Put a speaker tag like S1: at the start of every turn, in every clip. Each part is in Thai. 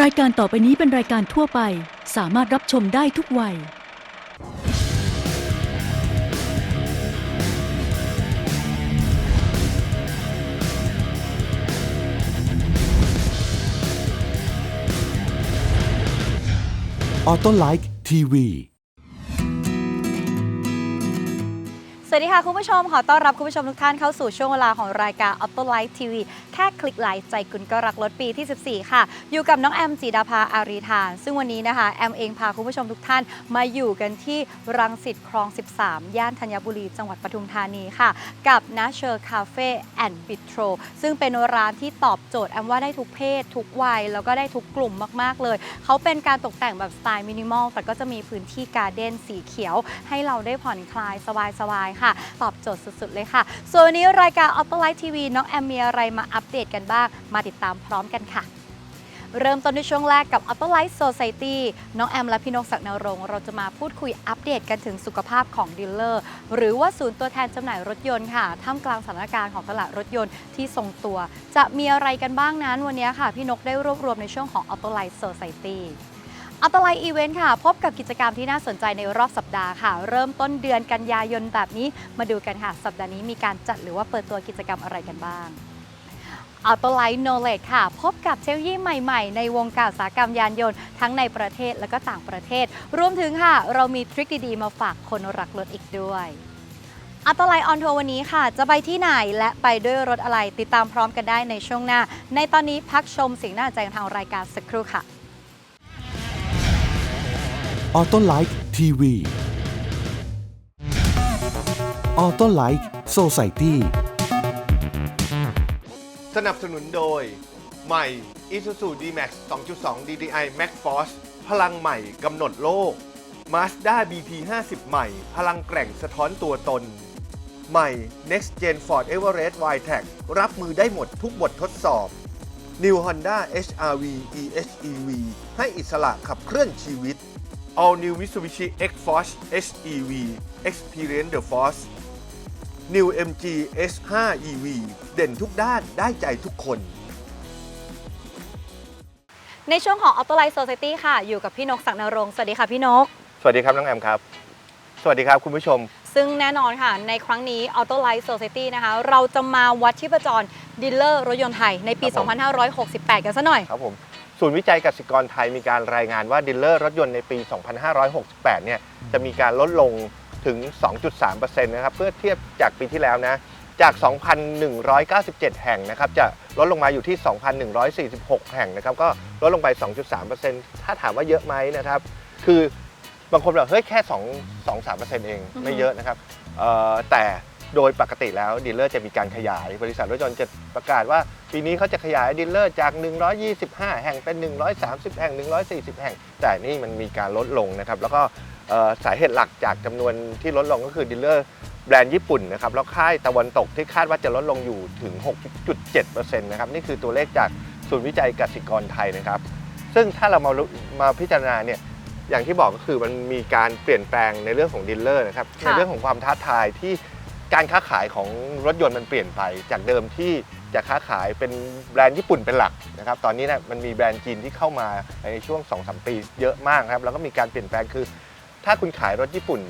S1: รายการต่อไปนี้เป็นรายการทั่วไป สามารถรับชมได้ทุกวัย
S2: ออโต้ไลค์ทีวี
S3: สวัสดีค่ะ คุณผู้ชม ขอต้อนรับคุณผู้ชมทุกท่านเข้าสู่ช่วงเวลาของรายการ Auto Life TV แค่คลิกไลค์ใจคุณก็รักรถปีที่ 14 ค่ะ อยู่กับน้องแอมจีดาภาอารีธาน ซึ่งวันนี้นะคะ แอมเองพาคุณผู้ชมทุกท่าน มาอยู่กันที่รังสิตคลอง 13 ย่านธัญบุรี จังหวัดปทุมธานีค่ะ กับ n a t u r e Cafe and Bistro ซึ่งเป็นร้านที่ตอบโจทย์แอมว่าได้ทุกเพศ ทุกวัยแล้วก็ได้ทุกกลุ่มมากๆเลย เขาเป็นการตกแต่งแบบสไตล์มินิมอลแต่ก็จะมีพื้นที่การ์เด้นสีเขียว ให้เราได้ผ่อนคลายสบายๆค่ะตอบโจทย์สุดๆเลยค่ะ ส่วนวันนี้รายการ Auto Light TV น้องแอมมีอะไรมาอัปเดตกันบ้าง มาติดตามพร้อมกันค่ะเริ่มต้นในช่วงแรกกับ Auto Light Society น้องแอมและพี่นกศักดิ์นรงเราจะมาพูดคุยอัปเดตกันถึงสุขภาพของดีลเลอร์ หรือว่าศูนย์ตัวแทนจำหน่ายรถยนต์ค่ะ ท่ามกลางสถานการณ์ของตลาดรถยนต์ที่ทรงตัว จะมีอะไรกันบ้างนั้นวันนี้ค่ะ พี่นกได้รวบรวมในช่วงของ Auto Light Society อัตไลอีเวนต์ค่ะ พบกับกิจกรรมที่น่าสนใจในรอบสัปดาห์ค่ะ เริ่มต้นเดือนกันยายนแบบนี้มาดูกันค่ะ สัปดาห์นี้มีการจัดหรือว่าเปิดตัวกิจกรรมอะไรกันบ้างอัตไลโนเล e ค่ะ พบกับเทคโนโลยีใหม่ๆ ในวงการอุตสาหกรรมยานยนต์ ทั้งในประเทศและก็ต่างประเทศ รวมถึงค่ะ เรามีทริคดีๆ มาฝากคนรักรถอีกด้วยอัตไลออนทัวร์วันนี้ค่ะ จะไปที่ไหนและไปด้วยรถอะไรติดตามพร้อมกันได้ในช่วงหน้า ในตอนนี้พักชมสิ่งน่าสนใจทางรายการสักครู่ค่ะ
S2: ออโต้ไลค์ทีวีออโต้ไลค์โซไซตี้
S4: สนับสนุนโดย ใหม่ Isuzu D-Max 2.2 DDI Max Force พลังใหม่กำหนดโลก Mazda BP 50 ใหม่ พลังแกร่งสะท้อนตัวตน ใหม่ Next Gen Ford Everest Wildtrak รับมือได้หมดทุกบททดสอบ New Honda HR-V EHEV ให้อิสระขับเคลื่อนชีวิต All New Mitsubishi X-Force HEV Experience the Force New MG S5 EV เด่นทุกด้านได้ใจทุกคน
S3: ในช่วงของ Auto Life Society ค่ะ อยู่กับพี่นกศักดิ์นรงค์สวัสดีค่ะพี่นก
S4: สวัสดีครับน้องแอมครับ สวัสดีครับคุณผู้ชม
S3: ซึ่งแน่นอนค่ะ ในครั้งนี้ Auto Life Society นะคะ เราจะมาวัดชีพจรดีลเลอร์รถยนต์ไทยในปี
S4: ครับผม
S3: 2568 กันซะหน่อย
S4: ครับผม ศูนย์วิจัยกสิกรไทยมีการรายงานว่าดีลเลอร์รถยนต์ในปี 2568 เนี่ยจะมีการลดลงถึง 2.3%นะครับเพื่อเทียบจากปีที่แล้วนะจาก 2,197 แห่งนะครับจะลดลงมาอยู่ที่ 2,146 แห่งนะครับก็ลดลงไป 2.3%ถ้าถามว่าเยอะไหมนะครับ คือบางคนบอกเฮ้ยแค่ 2 2 3%เองไม่เยอะนะครับแต่ โดยปกติแล้วดีลเลอร์จะมีการขยายบริษัทรถยนต์จะประกาศว่า ปีนี้เขาจะขยายดีลเลอร์จาก 125 แห่งเป็น 130 แห่ง 140 แห่ง แต่นี่มันมีการลดลงนะครับ แล้วก็สาเหตุหลักจากจำนวนที่ลดลงก็คือดีลเลอร์แบรนด์ญี่ปุ่นนะครับแล้วค่ายตะวันตกที่คาดว่าจะลดลงอยู่ถึง 6.7%นะครับนี่คือตัวเลขจากศูนย์วิจัยกสิกรไทยนะครับ ซึ่งถ้าเรามามาพิจารณาเนี่ยอย่างที่บอกก็คือมันมีการเปลี่ยนแปลงในเรื่องของดีลเลอร์นะครับในเรื่องของความท้าทายที่ การค้าขายของรถยนต์มันเปลี่ยนไป จากเดิมที่จะค้าขายเป็นแบรนด์ญี่ปุ่นเป็นหลักนะครับตอนนี้เนะมันมีแบรนด์จีนที่เข้ามาในช่วง2-3ปีเยอะมากนะครับแล้วก็มีการเปลี่ยนแปลงคือ ถ้าคุณขายรถญี่ปุ่น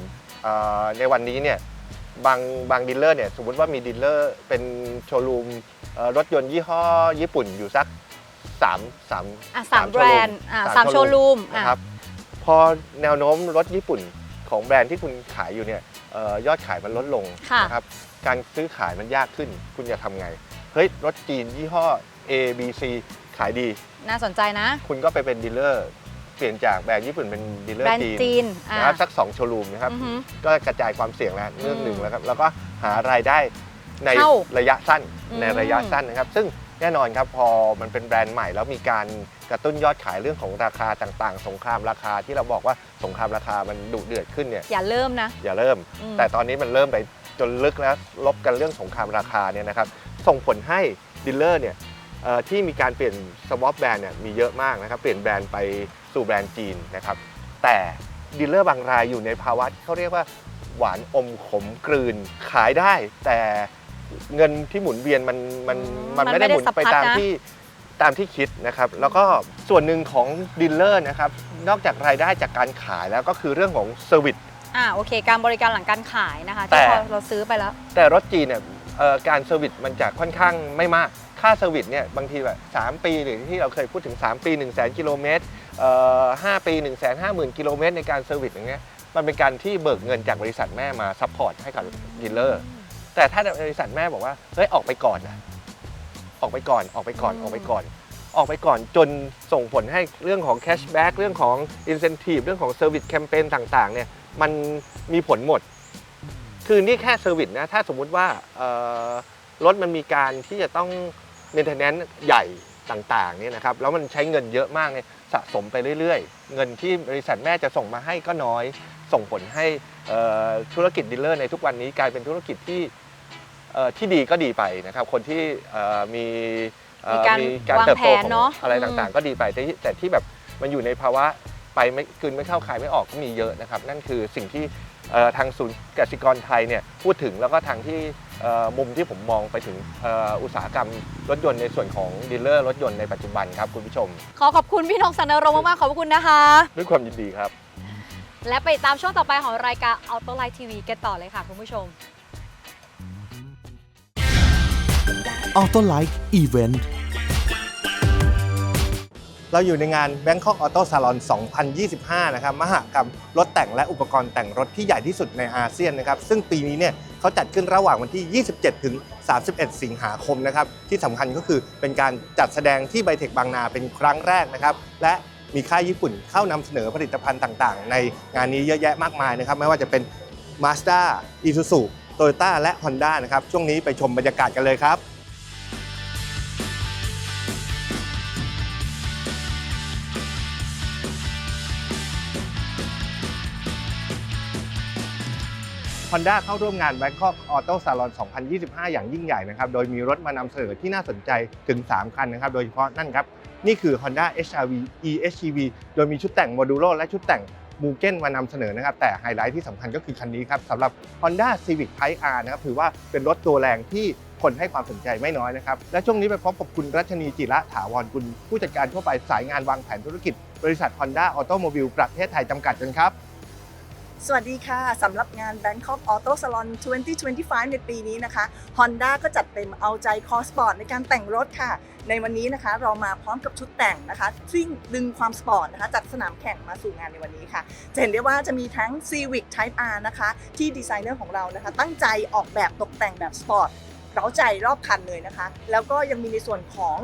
S4: เอ่อในวันนี้เนี่ยบางบางดีลเลอร์เนี่ยสมมติว่ามีดีลเลอร์เป็นโชว์รูมเอ่อรถยนต์ยี่ห้อญี่ปุ่นอยู่สัก3 3
S3: อะสามแบรนด์อะสามโชว์รูมอะ
S4: นะครับพอแนวโน้มรถญี่ปุ่นของแบรนด์ที่คุณขายอยู่เนี่ยเออ ยอดขายมันลดลง
S3: ค่ะ
S4: นะครับ การซื้อขายมันยากขึ้น คุณจะทำไง เฮ้ย รถจีนยี่ห้อ A B C ขายดี
S3: น่าสนใจนะ
S4: คุณก็ไปเป็นดีลเลอร์เปลี่ยนจากแบรนด์ญี่ปุ่นเป็นดีลเลอ
S3: แบร
S4: ร์
S3: นด์
S4: จีน
S3: จีนอะ
S4: นะครับสัก 2 โชว์รูมนะครับ
S3: อือหือ
S4: ก็กระจายความเสี่ยงแล้วเรื่องหนึ่ง
S3: อืม
S4: แล้วครับ แล้วก็หารายได้ใน
S3: เข้า
S4: ระยะสั้น
S3: อืม
S4: ในระยะสั้นนะครับ ซึ่ง แน่นอนครับพอมันเป็นแบรนด์ใหม่แล้วมีการกระตุ้นยอดขายเรื่องของราคาต่างๆ สงครามราคาที่เราบอกว่าสงครามราคามันดุเดือดขึ้นเนี่ย
S3: อย่าเริ่มนะ
S4: อย่าเริ่ม
S3: อืม
S4: แต่ตอนนี้มันเริ่มไปจนลึกแล้วลบกันเรื่องสงครามราคาเนี่ยนะครับส่งผลให้ดีลเลอร์เนี่ยเอ่อที่มีการเปลี่ยนสวอปแบรนด์เนี่ยมีเยอะมากนะครับเปลี่ยนแบรนด์ไปสู่แบรนด์จีนนะครับแต่ดีลเลอร์บางรายอยู่ในภาวะที่เขาเรียกว่าหวานอมขมกลืนขายได้ แต่ เงินที่หมุนเวียนมันมัน
S3: อืม
S4: มัน
S3: มัน
S4: ไม่ได้
S3: ไม่
S4: ห
S3: ได้
S4: มุนไป
S3: สะพัด
S4: ตาม
S3: นะ
S4: ที่ตามที่คิดนะครับ แล้วก็ส่วนหนึ่งของดีลเลอร์นะครับ นอกจากรายได้จากการขายแล้วก็คือเรื่องของเซอร์วิส
S3: อ่าโอเค การบริการหลังการขายนะคะ
S4: แต่
S3: ที่พอเราซื้อไปแล้ว
S4: แต่รถจีนเนี่ยเอ่อการเซอร์วิสมันจะค่อนข้างไม่มากค่าเซอร์วิสเนี่ยบางทีแบบ3ปีหรือที่เราเคยพูดถึง 3 ปี 1 0 0 0 0 0กิโลเมตรเอ่อ5ปี 1 5 0 0 0 0กิโลเมตรในการเซอร์วิสอย่างเงี้ยมันเป็นการที่เบิกเงินจากบริษัทแม่มาซัพพอร์ตให้กับดีลเลอร์ แต่ถ้าบริษัทแม่บอกว่าเฮ้ยออกไปก่อนนะออกไปก่อนออกไปก่อน
S3: อืม
S4: ออกไปก่อน ออกไปก่อนจนส่งผลให้เรื่องของแคชแบ็กเรื่องของ Incentive เรื่องของเซอร์วิสแคมเปญต่างๆเนี่ยมันมีผลหมด คือนี่แค่เซอร์วิสนะถ้าสมมุติว่าเอ่อรถมันมีการที่จะต้องเมนเทนแนนซ์ใหญ่ต่างๆเนี่ยนะครับแล้วมันใช้เงินเยอะมากเนี่ยสะสมไปเรื่อยๆ เงินที่บริษัทแม่จะส่งมาให้ก็น้อย ส่งผลให้เอ่อธุรกิจดีลเลอร์ในทุกวันนี้กลายเป็นธุรกิจที่ เอ่อที่ดีก็ดีไปนะครับ คนที่เอ่อมีเอ่อ
S3: มีการวาง
S4: เติบโต
S3: แผน
S4: ของ
S3: เนอะ
S4: อะไร
S3: อืม
S4: ต่างๆ ก็ดีไปแต่ที่แต่ที่แบบมันอยู่ในภาวะไปไม่กลืนไม่เข้าคายไม่ออกก็มีเยอะนะครับ นั่นคือสิ่งที่เอ่อทางศูนย์กสิกรไทยเนี่ยพูดถึงแล้วก็ทางที่เอ่อมุมที่ผมมองไปถึงเอ่ออุตสาหกรรมรถยนต์ในส่วนของดีลเลอร์รถยนต์ในปัจจุบันครับคุณผู้ชม
S3: ขอขอบคุณพี่นกสันนรงค์มากๆขอบคุณนะคะ
S4: ด้วยความยินดีครับ
S3: และไปตามช่วงต่อไปของรายการ Auto Light TV กันต่อเลยค่ะคุณผู้ชม
S2: ออโต้ไลท์อีเวนต์
S4: เราอยู่ในงาน Bangkok Auto Salon 2025 นะครับ มหกรรมรถแต่งและอุปกรณ์แต่งรถที่ใหญ่ที่สุดในอาเซียนนะครับ ซึ่งปีนี้เนี่ยเขาจัดขึ้นระหว่างวันที่ 27 ถึง 31 สิงหาคมนะครับ ที่สำคัญก็คือเป็นการจัดแสดงที่ไบเทคบางนาเป็นครั้งแรกนะครับ และมีค่ายญี่ปุ่นเข้านำเสนอผลิตภัณฑ์ต่างๆ ในงานนี้เยอะแยะมากมายนะครับ ไม่ว่าจะเป็น Mazda Isuzu Toyota และ Honda นะครับ ช่วงนี้ไปชมบรรยากาศกันเลยครับ Honda เข้าร่วมงาน Bangkok Auto Salon 2025 อย่างยิ่งใหญ่นะครับ โดยมีรถมานำเสนอที่น่าสนใจถึง 3 คันนะครับ โดยเฉพาะนั่นครับ นี่คือ Honda HRV eHEV โดยมีชุดแต่งโมดูโลและชุดแต่งมูเก้นมานำเสนอนะครับ แต่ไฮไลท์ที่สำคัญก็คือคันนี้ครับสำหรับ Honda Civic Type R นะครับ ถือว่าเป็นรถตัวแรงที่คนให้ความสนใจไม่น้อยนะครับ และช่วงนี้ไปพบกับคุณรัชนีจิระถาวรกุลผู้จัดการทั่วไปสายงานวางแผนธุรกิจ บริษัท Honda Automobile ประเทศไทยจำกัดกันครับ
S5: สวัสดีค่ะสำหรับงาน Bangkok Auto Salon 2025 ในปีนี้นะคะ Honda ก็จัดเต็มเอาใจคอสปอร์ตในการแต่งรถค่ะ ในวันนี้นะคะเรามาพร้อมกับชุดแต่งนะคะซึ่งดึงความสปอร์ตนะคะจากสนามแข่งมาสู่งานในวันนี้ค่ะ จะเห็นได้ว่าจะมีทั้ง Civic Type R นะคะ ที่ดีไซเนอร์ของเรานะคะ ตั้งใจออกแบบตกแต่งแบบสปอร์ต เร้าใจรอบคันเลยนะคะ แล้วก็ยังมีในส่วนของ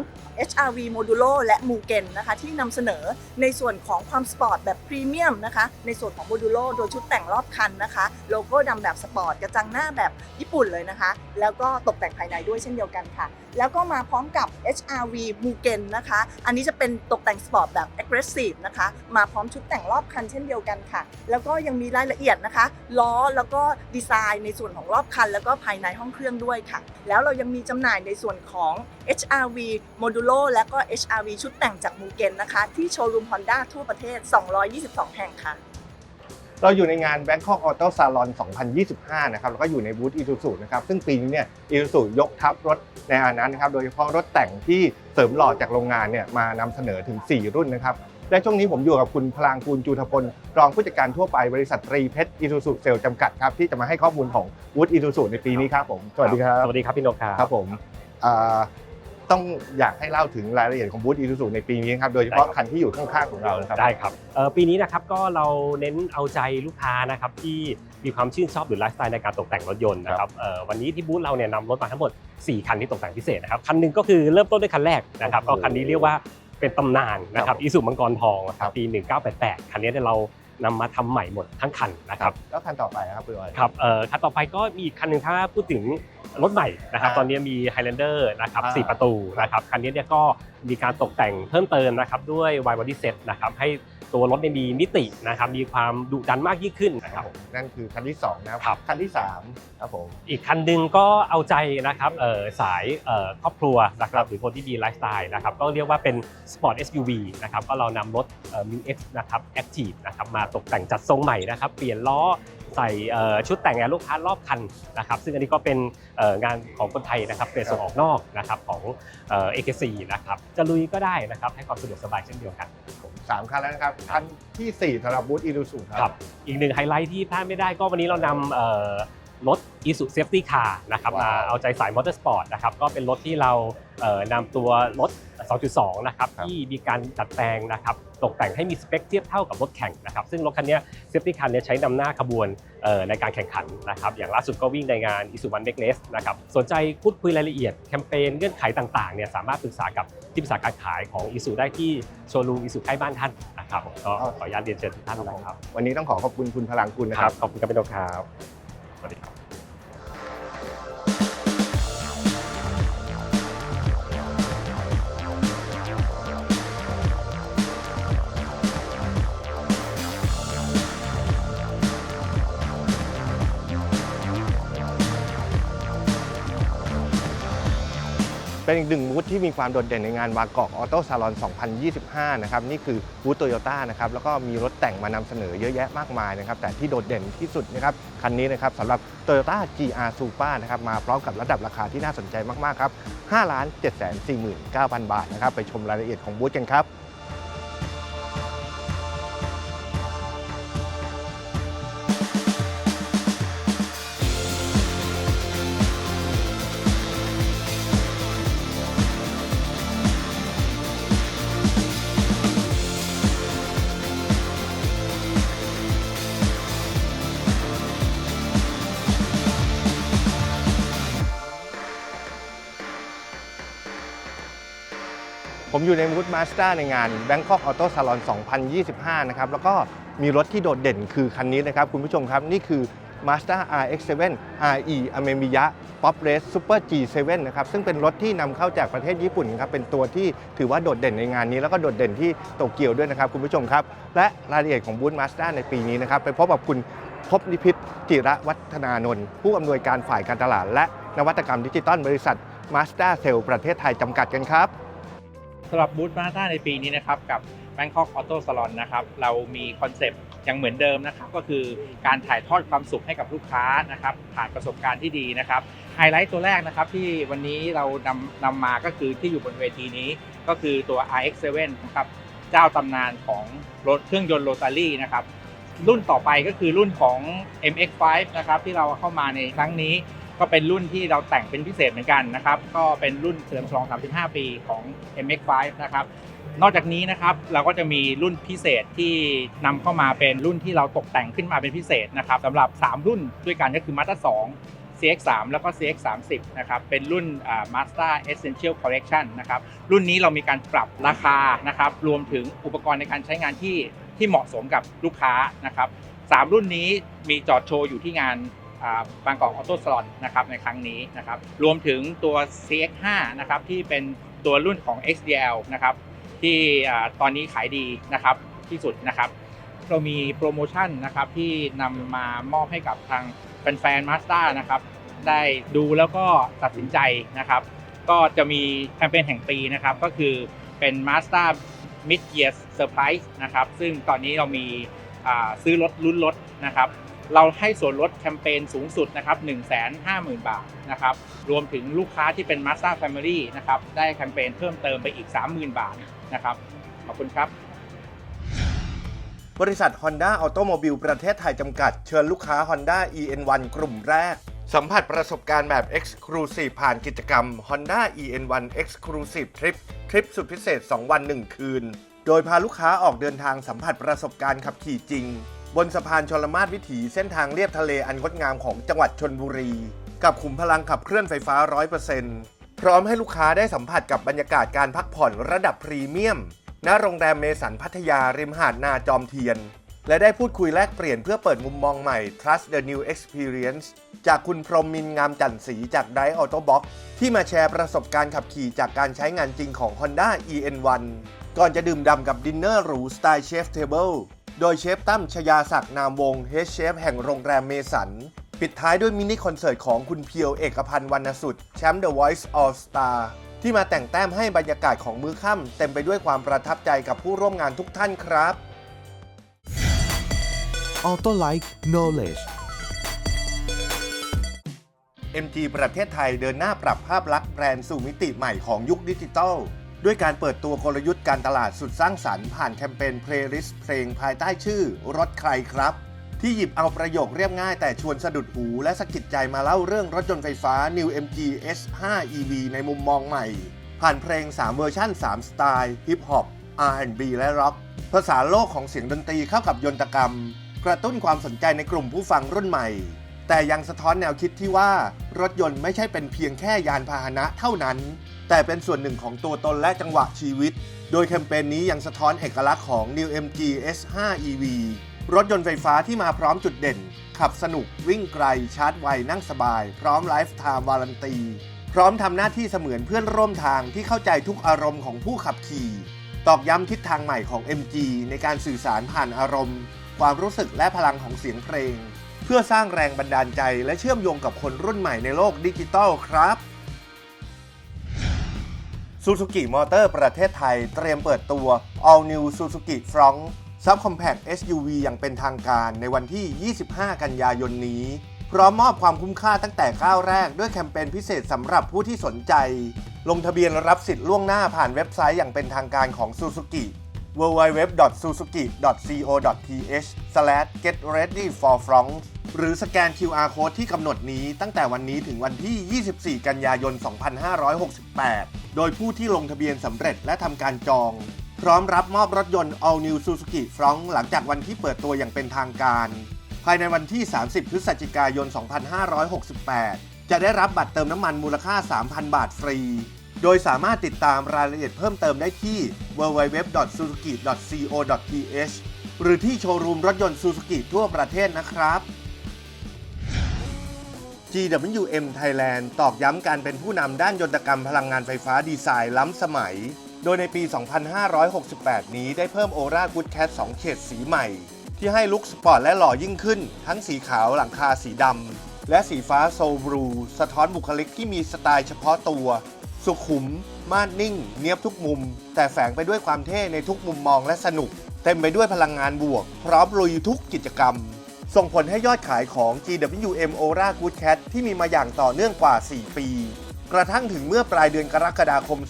S5: HRV Modulo และ Mugen นะคะ ที่นำเสนอในส่วนของความสปอร์ตแบบพรีเมียมนะคะ ในส่วนของ Modulo โดยชุดแต่งรอบคันนะคะ โลโก้ดำแบบสปอร์ตกระจังหน้าแบบญี่ปุ่นเลยนะคะ แล้วก็ตกแต่งภายในด้วยเช่นเดียวกันค่ะ แล้วก็มาพร้อมกับ HRV Mugen นะคะ อันนี้จะเป็นตกแต่งสปอร์ตแบบ aggressive นะคะ มาพร้อมชุดแต่งรอบคันเช่นเดียวกันค่ะ แล้วก็ยังมีรายละเอียดนะคะ ล้อแล้วก็ดีไซน์ในส่วนของรอบคัน แล้วก็ภายในห้องเครื่องด้วยค่ะ แล้วเรายังมีจำหน่ายในส่วนของ HRV Modulo และก็ HRV ชุดแต่งจากมูเกนนะคะ ที่โชว์รูม Honda ทั่วประเทศ 222 แห่งค่ะ
S4: เราอยู่ในงาน Bangkok Auto Salon 2025 นะครับ แล้วก็อยู่ในบูธ Isuzu นะครับ ซึ่งปีนี้เนี่ย Isuzu ยกทัพรถในอานั้นนะครับ โดยเฉพาะรถแต่งที่เสริมหล่อจากโรงงานเนี่ยมานำเสนอถึง 4 รุ่นนะครับ และช่วงนี้ผมอยู่กับคุณพลางกูลจูทพล รองผู้จัดการทั่วไปบริษัทตรีเพชร Isuzu เซลล์จำกัดครับ ที่จะมาให้ข้อมูลของบูธ Isuzu ในปีนี้ครับผม สวัสดีครับ
S6: สวัสดีครับพี่นกครับ
S4: ครับผมอ่า ต้องอยากให้เล่าถึงรายละเอียดของบูธ Isuzu ในปีนี้ครับ โดยเฉพาะ
S6: ได้ครับ
S4: คันที่อยู่ข้างๆของเรานะครับ
S6: ได้ครับเอ่อปีนี้นะครับก็เราเน้นเอาใจลูกค้านะครับที่มีความชื่นชอบหรือไลฟ์สไตล์ในการตกแต่งรถยนต์นะครับเอ่อวันนี้ที่บูธเราเนี่ยนำรถมาทั้งหมด 4 คันที่ตกแต่งพิเศษนะครับคันหนึงก็คือเริ่มต้นด้วยคันแรกนะครับ
S4: โอ้
S6: ก็
S4: โห
S6: คันนี้เรียกว่าเป็นตำนานนะครับ
S4: ครับ
S6: อิสุมังกรทองค
S4: ครั
S6: รับบปี 1988 คันนี้เนี่ยเรา นำมาทำใหม่หมดทั้งคันนะครับ
S4: แล้วคันต่อไปครับคุณออย
S6: ครับเอ่อคันต่อไปก็มีอีกคันหนึ่งถ้าพูดถึงรถใหม่นะครับ
S4: อ่า
S6: ตอนนี้มี Highlander นะครับ
S4: อ่า
S6: สี่ประตูนะครับคันนี้เนี่ยก็มีการตกแต่งเพิ่มเติมนะครับด้วย wide body set นะครับให้ ตัวรถเนี่ยมีมิตินะครับมีความดุดันมากยิ่งขึ้นนะครับ
S4: นั่นคือคันที่2นะครับ
S6: ครับ
S4: คันที่3ครับผม
S6: อีกคันหนึ่งก็เอาใจนะครับเอ่อสายเอ่อครอบครัวนะครับหรือคนที่มีไลฟ์สไตล์นะครับก็เรียกว่าเป็น Sport SUV นะครับก็เรานำรถเอ่อ Mu X นะครับ Active นะครับมาตกแต่งจัดทรงใหม่นะครับเปลี่ยนล้อใส่เอ่อชุดแต่งงานลูกค้ารอบคันนะครับซึ่งอันนี้ก็เป็นเอ่องานของคนไทยนะครับเป็นส่งออกนอกนะครับของเอ่อเอกซีนะครับจะลุยก็ได้นะครับให้ความสะดวกสบายเช่นเดียวกัน
S4: สาม คันแล้วนะครับ คันทีสี่4สำหรับบูธอีลูซูค
S6: ค
S4: รั
S6: รับ บ อีกหนึ่งไฮไลท์ที่พลาดไม่ได้ก็วันนี้เรานำเอ่อรถ i s u Safety Car นะครับ
S4: ว้ามา
S6: ว เอาใจสายมอเตอร์สปอร์ตนะครับก็เป็นรถที่เราเอ่อนำตัวรถ 2.2 นะครับ
S4: ครับ
S6: ที่มีการดัดแปลงนะครับ ตกแต่งให้มีสเปคเทียบเท่ากับรถแข่งนะครับซึ่งรถคันเนี้เซฟตี้คันเนี่ยใช้นำหน้าขบวนเอ่อในการแข่งขันนะครับอย่างล่าสุดก็วิ่งในงาน i s u One Next Race นะครับสนใจพูดคุยรายละเอียดแคมเปญเงื่อนไขต่างๆเนี่ยสามารถปรึกษากับที่ปรึกษาการขายของ i s u ได้ที่โชว์รูม i s u ใกล้บ้านท่านนะครับก็ขออนุญาตเรียนเชิญทุกท่านนะครับ
S4: วันนี้ต้องขอขอบคุณคุณพลังคุณนะ
S6: ค
S4: ค
S6: รั
S4: รั
S6: บบขอบคุณครับพี่นกครับสวัสดีครับ
S4: เป็นอีกหนึ่งบูธที่มีความโดดเด่นในงานวากอกออโต้ซาลอน 2025 นะครับ นี่คือบูธโตโยต้านะครับ แล้วก็มีรถแต่งมานำเสนอเยอะแยะมากมายนะครับ แต่ที่โดดเด่นที่สุดนะครับ คันนี้นะครับสำหรับ Toyota GR Supra นะครับ มาพร้อมกับระดับราคาที่น่าสนใจมาก ๆ ครับ 5 7 4 9 0 0 0 บาทนะครับ ไปชมรายละเอียดของบูธกันครับ อยู่ในบูธมาส d a ในงาน Bangkok Auto Salon 2025 นะครับ แล้วก็มีรถที่โดดเด่นคือคันนี้นะครับ คุณผู้ชมครับ นี่คือ Mazda RX-7 RE a m e m i y a Pop Race Super G7 นะครับ ซึ่งเป็นรถที่นำเข้าจากประเทศญี่ปุ่นครับ เป็นตัวที่ถือว่าโดดเด่นในงานนี้ แล้วก็โดดเด่นที่โตเกียวด้วยนะครับคุณผู้ชมครับ และรายละเอียดของบูธมาส d a ในปีนี้นะครับ ไปพบกับคุณพบนิพิษจิระวัฒนานนท์ผู้อำนวยการฝ่ายการตลาด และนวัตกรรมดิจิตอลบริษัท Mazda c e l l ประเทศไทยจำกัดกันครับ
S7: สำหรับบูธมาด้าในปีนี้นะครับกับ Bangkok Auto Salon นะครับเรามีคอนเซปต์ยังเหมือนเดิมนะครับก็คือการถ่ายทอดความสุขให้กับลูกค้านะครับผ่านประสบการณ์ที่ดีนะครับไฮไลท์ตัวแรกนะครับที่วันนี้เรานำนำมาก็คือที่อยู่บนเวทีนี้ก็คือตัว RX7 นะครับเจ้าตำนานของรถเครื่องยนต์โรตารี่นะครับรุ่นต่อไปก็คือรุ่นของ MX5 นะครับที่เราเข้ามาในครั้งนี้ ก็เป็นรุ่นที่เราแต่งเป็นพิเศษเหมือนกันนะครับ ก็เป็นรุ่นเฉลิมฉลอง 35 ปีของ MX5 นะครับ นอกจากนี้นะครับเราก็จะมีรุ่นพิเศษที่นำเข้ามาเป็นรุ่นที่เราตกแต่งขึ้นมาเป็นพิเศษนะครับสำหรับ 3 รุ่นด้วยกันก็คือ Mazda 2 CX3 แล้วก็ CX30 นะครับเป็นรุ่นอ่า Mazda Essential Collection นะครับรุ่นนี้เรามีการปรับราคานะครับรวมถึงอุปกรณ์ในการใช้งานที่ที่เหมาะสมกับลูกค้านะครับสามรุ่นนี้มีจอดโชว์อยู่ที่งาน บางกอกออโต้สลอนนะครับในครั้งนี้นะครับรวมถึงตัว CX5 นะครับที่เป็นตัวรุ่นของ XDL นะครับที่ตอนนี้ขายดีนะครับที่สุดนะครับเรามีโปรโมชั่นนะครับที่นำมามอบให้กับทางแฟนๆ Mazda นะครับได้ดูแล้วก็ตัดสินใจนะครับ ก็จะมีแคมเปญแห่งปีนะครับ ก็คือเป็น Mazda Mid Year Surprise นะครับ ซึ่งตอนนี้เรามีซื้อรถลุ้นรถนะครับ เราให้ส่วนลดแคมเปญสูงสุดนะครับ150,000 บาทนะครับ รวมถึงลูกค้าที่เป็น Mazda Family นะครับ ได้แคมเปญเพิ่มเติมไปอีก 30,000 บาทนะครับ ขอบคุณครับ
S4: บริษัท Honda Automobile ประเทศไทยจำกัด เชิญลูกค้า Honda EN1 กลุ่มแรก สัมผัสประสบการณ์แบบ Exclusive ผ่านกิจกรรม Honda EN1 Exclusive Trip ทริปสุดพิเศษ 2 วัน 1 คืน โดยพาลูกค้าออกเดินทางสัมผัสประสบการณ์ขับขี่จริง บนสะพานชลมาศวิถีเส้นทางเลียบทะเลอันงดงามของจังหวัดชนบุรี กับขุมพลังขับเคลื่อนไฟฟ้า 100%พร้อมให้ลูกค้าได้สัมผัสกับบรรยากาศการพักผ่อนระดับพรีเมียม ณ โรงแรมเมสันพัทยาริมหาดนาจอมเทียน และได้พูดคุยแลกเปลี่ยนเพื่อเปิดมุมมองใหม่ Trust the New Experience จากคุณพรหมมินงามจันทร์ศรีจาก d i Auto Box ที่มาแชร์ประสบการณ์ขับขี่จากการใช้งานจริงของ Honda EN1 ก่อนจะดื่มด่ำกับดินเนอร์หรูสไตล์เชฟเทเบิล โดยเชฟตั้มชยาศักดิ์นามวงเฮดเชฟแห่งโรงแรมเมสัน ปิดท้ายด้วยมินิคอนเสิร์ตของคุณเพียวเอกพันธ์วรรณสุดแชมป์ The Voice All Star ที่มาแต่งแต้มให้บรรยากาศของมื้อค่ำเต็มไปด้วยความประทับใจกับผู้ร่วมงานทุกท่านครับ
S2: Auto Like Knowledge
S4: MG ประเทศไทยเดินหน้าปรับภาพลักษณ์แบรนด์สู่มิติใหม่ของยุคดิจิทัล ด้วยการเปิดตัวกลยุทธ์การตลาดสุดสร้างสรรค์ผ่านแคมเปญเพลย์ลิสต์เพลงภายใต้ชื่อรถใครครับ ที่หยิบเอาประโยคเรียบง่ายแต่ชวนสะดุดหูและสะกิดใจมาเล่าเรื่องรถยนต์ไฟฟ้า New MG S5 EV ในมุมมองใหม่ ผ่านเพลง 3 เวอร์ชัน3 สไตล์ฮิปฮอป R&B และร็อกภาษาโลกของเสียงดนตรีเข้ากับยนตกรรม กระตุ้นความสนใจในกลุ่มผู้ฟังรุ่นใหม่ แต่ยังสะท้อนแนวคิดที่ว่ารถยนต์ไม่ใช่เป็นเพียงแค่ยานพาหนะเท่านั้น แต่เป็นส่วนหนึ่งของตัวตนและจังหวะชีวิต โดยแคมเปญนี้ยังสะท้อนเอกลักษณ์ของ New MG S5 EV รถยนต์ไฟฟ้าที่มาพร้อมจุดเด่น ขับสนุกวิ่งไกล ชาร์จไว นั่งสบาย พร้อมไลฟ์ไทม์วารันตี พร้อมทำหน้าที่เสมือนเพื่อนร่วมทางที่เข้าใจทุกอารมณ์ของผู้ขับขี่ ตอกย้ำทิศทางใหม่ของ MG ในการสื่อสารผ่านอารมณ์ ความรู้สึกและพลังของเสียงเพลง เพื่อสร้างแรงบันดาลใจและเชื่อมโยงกับคนรุ่นใหม่ในโลกดิจิทัลครับ Suzuki Motor ประเทศไทย เตรียมเปิดตัว All New Suzuki Front Subcompact SUV อย่างเป็นทางการในวันที่ 25 กันยายนนี้ พร้อมมอบความคุ้มค่าตั้งแต่ก้าวแรกด้วยแคมเปญพิเศษสำหรับผู้ที่สนใจ ลงทะเบียนรับสิทธิ์ล่วงหน้าผ่านเว็บไซต์อย่างเป็นทางการของ Suzuki www.suzuki.co.th/getreadyforfront หรือสแกน QR Code ที่กำหนดนี้ตั้งแต่วันนี้ถึงวันที่ 24 กันยายน 2568 โดยผู้ที่ลงทะเบียนสำเร็จและทำการจอง พร้อมรับมอบรถยนต์ All New Suzuki Front หลังจากวันที่เปิดตัวอย่างเป็นทางการ ภายในวันที่ 30 พฤศจิกายน 2568 จะได้รับบัตรเติมน้ำมันมูลค่า 3,000 บาทฟรี โดยสามารถติดตามรายละเอียดเพิ่มเติมได้ที่ www.suzuki.co.th หรือที่โชว์รูมรถยนต์ Suzuki ทั่วประเทศนะครับ GWM Thailand ตอกย้ำการเป็นผู้นำด้านยนตกรรมพลังงานไฟฟ้าดีไซน์ล้ำสมัย โดยในปี 2568 นี้ได้เพิ่มโอรากูดแคท2เฉดสีใหม่ ที่ให้ลุคสปอร์ตและหล่อยิ่งขึ้น ทั้งสีขาวหลังคาสีดำและสีฟ้าโซลบลูสะท้อนบุคลิกที่มีสไตล์เฉพาะตัว สุขุม มาดนิ่ง เนียบทุกมุม แต่แฝงไปด้วยความเท่ในทุกมุมมองและสนุก เต็มไปด้วยพลังงานบวก พร้อมลุยทุกกิจกรรม ส่งผลให้ยอดขายของ GWM Aura Good Cat ที่มีมาอย่างต่อเนื่องกว่า 4 ปี กระทั่งถึงเมื่อปลายเดือนกรกฎาคม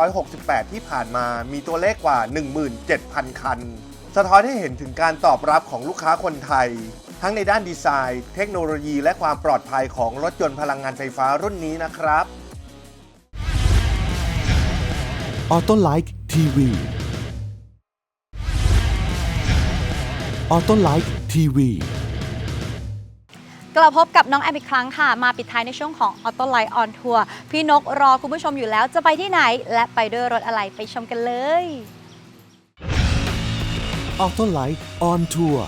S4: 2568 ที่ผ่านมามีตัวเลขกว่า 17,000 คัน สะท้อนให้เห็นถึงการตอบรับของลูกค้าคนไทย ทั้งในด้านดีไซน์ เทคโนโลยี และความปลอดภัยของรถยนต์พลังงานไฟฟ้ารุ่นนี้นะครับ
S2: Auto Like TV Auto Like TV
S3: กลับพบกับน้องแอมอีกครั้งค่ะ มาปิดท้ายในช่วงของ Auto Light on Tour พี่นกรอคุณผู้ชมอยู่แล้วจะไปที่ไหน และไปด้วยรถอะไรไปชมกันเลย
S2: Auto Like on Tour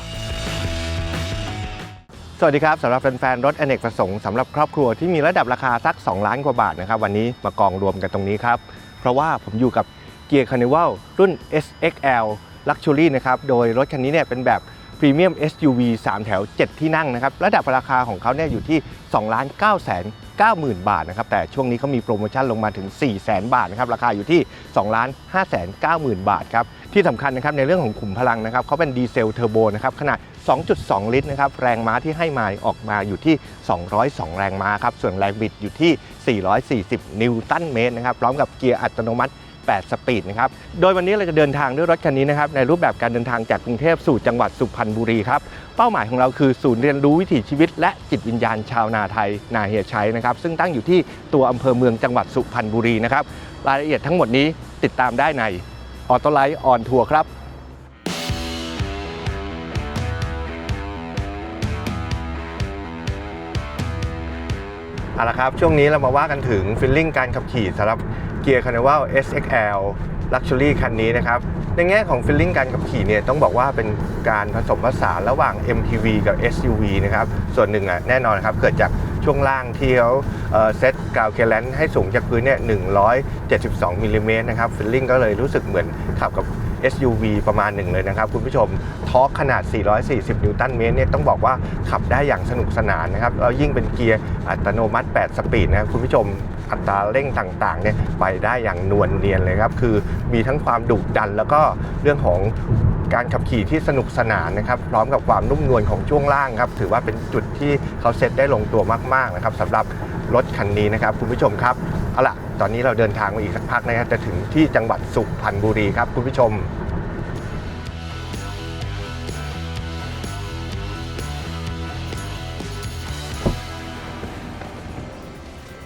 S4: สวัสดีครับสำหรับแฟนๆรถอเนกประสงค์สำหรับครอบครัวที่มีระดับราคาสัก 2 ล้านกว่าบาทนะครับ วันนี้มากองรวมกันตรงนี้ครับ เพราะว่าผมอยู่กับเกียร์คาร์นิวัลรุ่น SXL Luxury นะครับ โดยรถคันนี้เนี่ยเป็นแบบ Premium SUV 3 แถว 7 ที่นั่งนะครับ ระดับราคาของเขาเนี่ยอยู่ที่2ล้าน9แสน90,000 บาทนะครับ แต่ช่วงนี้เขามีโปรโมชั่นลงมาถึง 4 0 0 0 0 0 บาทนะครับ ราคาอยู่ที่2ล้าน5แสน90,000 บาทครับ ที่สำคัญนะครับในเรื่องของขุมพลังนะครับเขาเป็นดีเซลเทอร์โบนะครับขนาด 2.2 ลิตรนะครับ แรงม้าที่ให้มาออกมาอยู่ที่ 202 แรงม้าครับ ส่วนแรงบิดอยู่ที่ 440 นิวตันเมตรนะครับ พร้อมกับเกียร์อัตโนมัติ 8 สปีดนะครับ โดยวันนี้เราจะเดินทางด้วยรถคันนี้นะครับในรูปแบบการเดินทางจากกรุงเทพสู่จังหวัดสุพรรณบุรีครับ เป้าหมายของเราคือศูนย์เรียนรู้วิถีชีวิต และจิตวิญญาณชาวนาไทยนาเฮียชัยนะครับ ซึ่งตั้งอยู่ที่ตัวอำเภอเมืองจังหวัดสุพรรณบุรีนะครับ รายละเอียดทั้งหมดนี้ติดตามได้ในออโตไลท์ออนทัวร์ครับเอาละครับ ช่วงนี้เรามาว่ากันถึงฟิลลิ่งการขับขี่สำหรับ เกียร์คาร์นิวัล SXL Luxury คันนี้นะครับ ในแง่ของฟิลลิ่งการขับขี่เนี่ยต้องบอกว่าเป็นการผสมผสานระหว่าง MPV กับ SUV นะครับ ส่วนหนึ่งอะแน่นอนครับ เกิดจากช่วงล่างที่เขาเซตกราวเคลนให้สูงจากพื้นเนี่ย172มิลลิเมตรนะครับฟิลลิ่งก็เลยรู้สึกเหมือนขับกับ SUV ประมาณหนึ่งเลยนะครับคุณผู้ชมทอร์กขนาด 440 นิวตันเมตรเนี่ยต้องบอกว่าขับได้อย่างสนุกสนานนะครับแล้วยิ่งเป็นเกียร์อัตโนมัติ 8 สปีดนะครับคุณผู้ชมอัตราเร่งต่างๆเนี่ยไปได้อย่างนวลเนียนเลยครับ คือมีทั้งความดุดันแล้วก็เรื่องของการขับขี่ที่สนุกสนานนะครับ พร้อมกับความนุ่มนวลของช่วงล่างครับ ถือว่าเป็นจุดที่เขาเซตได้ลงตัวมากๆนะครับสำหรับรถคันนี้นะครับ คุณผู้ชมครับเอาล่ะ ตอนนี้เราเดินทางมาอีกสักพักนะครับจะถึงที่จังหวัดสุพรรณบุรีครับคุณผู้ชม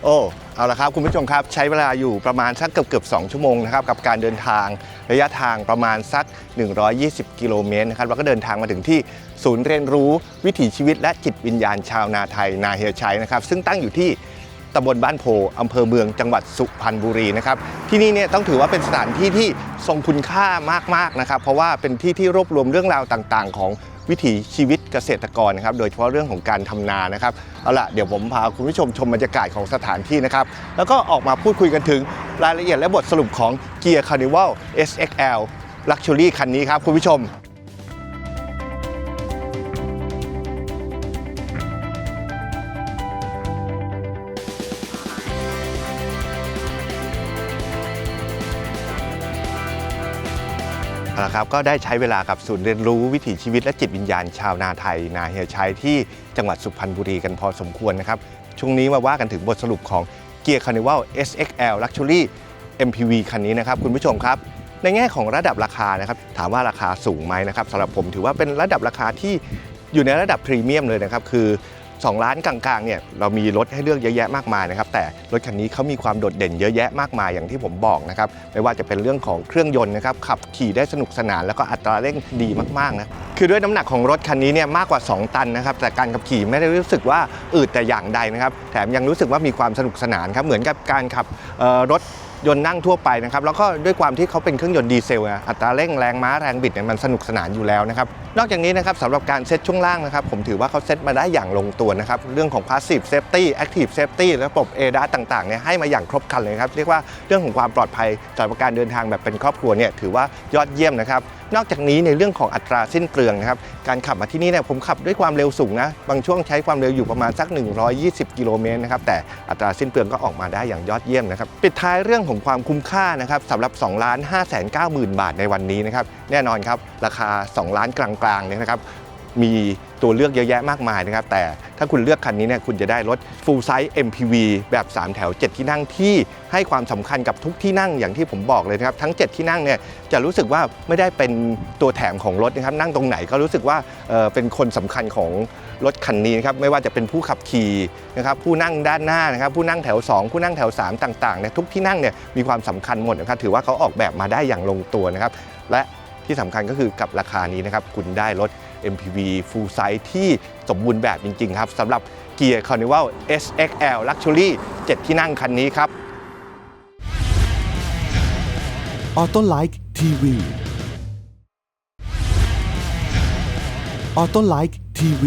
S4: โอ้เอาละครับคุณผู้ชมครับใช้เวลาอยู่ประมาณสักเกือบเกือบ2ชั่วโมงนะครับกับการเดินทางระยะทางประมาณสัก 120 กิโลเมตรนะครับแล้วก็เดินทางมาถึงที่ศูนย์เรียนรู้วิถีชีวิตและจิตวิญญาณชาวนาไทยนาเฮียชัยนะครับซึ่งตั้งอยู่ที่ ตำบลบ้านโพอำเภอเมืองจังหวัดสุพรรณบุรีนะครับ ที่นี่เนี่ยต้องถือว่าเป็นสถานที่ที่ทรงคุณค่ามากๆนะครับ เพราะว่าเป็นที่ที่รวบรวมเรื่องราวต่างๆ ของวิถีชีวิตเกษตรกรนะครับ โดยเฉพาะเรื่องของการทำนานะครับ เอาล่ะ เดี๋ยวผมพาคุณผู้ชมชมบรรยากาศของสถานที่นะครับ แล้วก็ออกมาพูดคุยกันถึงรายละเอียดและบทสรุปของ Gear Carnival SXL Luxury คันนี้ครับคุณผู้ชม เอาละครับก็ได้ใช้เวลากับศูนย์เรียนรู้วิถีชีวิตและจิตวิญญาณชาวนาไทย นาเฮียชัยที่จังหวัดสุพรรณบุรีกันพอสมควรนะครับ ช่วงนี้มาว่ากันถึงบทสรุปของ Gear Carnival SXL Luxury MPV คันนี้นะครับคุณผู้ชมครับ ในแง่ของระดับราคานะครับถามว่าราคาสูงไหมนะครับสำหรับผมถือว่าเป็นระดับราคาที่อยู่ในระดับพรีเมียมเลยนะครับคือ 2 ล้านกลางๆเนี่ยเรามีรถให้เลือกเยอะแยะมากมายนะครับแต่รถคันนี้เขามีความโดดเด่นเยอะแยะมากมายอย่างที่ผมบอกนะครับไม่ว่าจะเป็นเรื่องของเครื่องยนต์นะครับขับขี่ได้สนุกสนานแล้วก็อัตราเร่งดีมากๆนะคือด้วยน้ำหนักของรถคันนี้เนี่ยมากกว่า 2 ตันนะครับแต่การขับขี่ไม่ได้รู้สึกว่าอืดแต่อย่างใดนะครับแถมยังรู้สึกว่ามีความสนุกสนานครับเหมือนกับการขับรถ ยนต์นั่งทั่วไปนะครับแล้วก็ด้วยความที่เขาเป็นเครื่องยนต์ดีเซลอะอัตราเร่งแรงม้าแรงบิดเนี่ยมันสนุกสนานอยู่แล้วนะครับนอกจากนี้นะครับสำหรับการเซตช่วงล่างนะครับผมถือว่าเขาเซตมาได้อย่างลงตัวนะครับเรื่องของ Passive Safety Active Safety และระบบ ADAS ต่างๆเนี่ยให้มาอย่างครบครันเลยครับเรียกว่าเรื่องของความปลอดภัยสำหรับการเดินทางแบบเป็นครอบครัวเนี่ยถือว่ายอดเยี่ยมนะครับนอกจากนี้ในเรื่องของอัตราสิ้นเปลืองนะครับการขับมาที่นี่เนี่ยผมขับด้วยความเร็วสูงนะบางช่วงใช้ความเร็วอยู่ประมาณสัก 120 กิโลเมตรนะครับแต่อัตราสิ้นเปลืองก็ออกมาได้อย่างยอดเยี่ยมนะครับปิดท้ายเรื่องของความคุ้มค่านะครับสำหรับ2ล้าน5 9 0 0 0 0 บาทในวันนี้นะครับแน่นอนครับราคา 2 ล้านกลางๆเนี่ยนะครับ มีตัวเลือกเยอะแยะมากมายนะครับ แต่ถ้าคุณเลือกคันนี้เนี่ยคุณจะได้รถ full size MPV แบบ 3 แถว 7 ที่นั่งที่ให้ความสำคัญกับทุกที่นั่งอย่างที่ผมบอกเลยนะครับ ทั้ง 7 ที่นั่งเนี่ยจะรู้สึกว่าไม่ได้เป็นตัวแถมของรถนะครับนั่งตรงไหนก็รู้สึกว่าเเป็นคนสำคัญของรถคันนี้นะครับไม่ว่าจะเป็นผู้ขับขี่นะครับผู้นั่งด้านหน้านะครับผู้นั่งแถว 2 ผู้นั่งแถว 3 ต่างๆเนี่ยทุกที่นั่งเนี่ยมีความสำคัญหมดนะครับถือว่าเขาออกแบบมาได้อย่างลงตัวนะครับและที่สำคัญก็คือกับราคานี้นะครับคุณได้รถ MPV Full Size ที่สมบูรณ์แบบจริง ๆ ครับสำหรับเกียร์ Carnival SXL Luxury 7 ที่นั่งคันนี้ครับ
S2: Auto Like TV Auto Like TV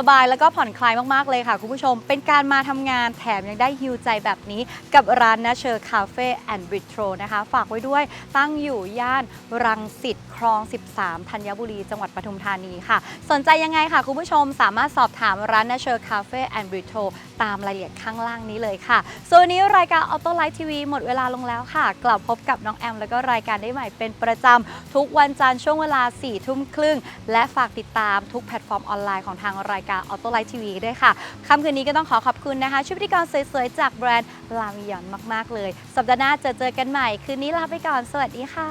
S3: สบายแล้วก็ผ่อนคลายมาก ๆ เลยค่ะ คุณผู้ชม เป็นการมาทำงานแถมยังได้ฮิวใจแบบนี้ กับร้านนาเชอร์คาเฟ่แอนด์บิทโรนะคะ ฝากไว้ด้วยตั้งอยู่ย่านรังสิตคลอง 13 ธัญบุรี จังหวัดปทุมธานีค่ะ สนใจยังไงค่ะคุณผู้ชมสามารถสอบถามร้านนาเชอร์คาเฟ่แอนด์บิทโรตามรายละเอียดข้างล่างนี้เลยค่ะ ส่วนนี้รายการ Auto Light TV หมดเวลาลงแล้วค่ะ กลับพบกับน้องแอม แล้วก็รายการได้ใหม่เป็นประจำทุกวันจันทร์ช่วงเวลา4ทุ่มครึ่งและฝากติดตามทุกแพลตฟอร์มออนไลน์ของทางรายการ Auto Light TV ด้วยค่ะค่ำคืนนี้ก็ต้องขอขอบคุณนะคะชุดพิธีกรสวยๆ จากแบรนด์ลามิยอนมากๆเลย สัปดาห์หน้าจะเจอกันใหม่ คืนนี้ลาไปก่อน สวัสดีค่ะ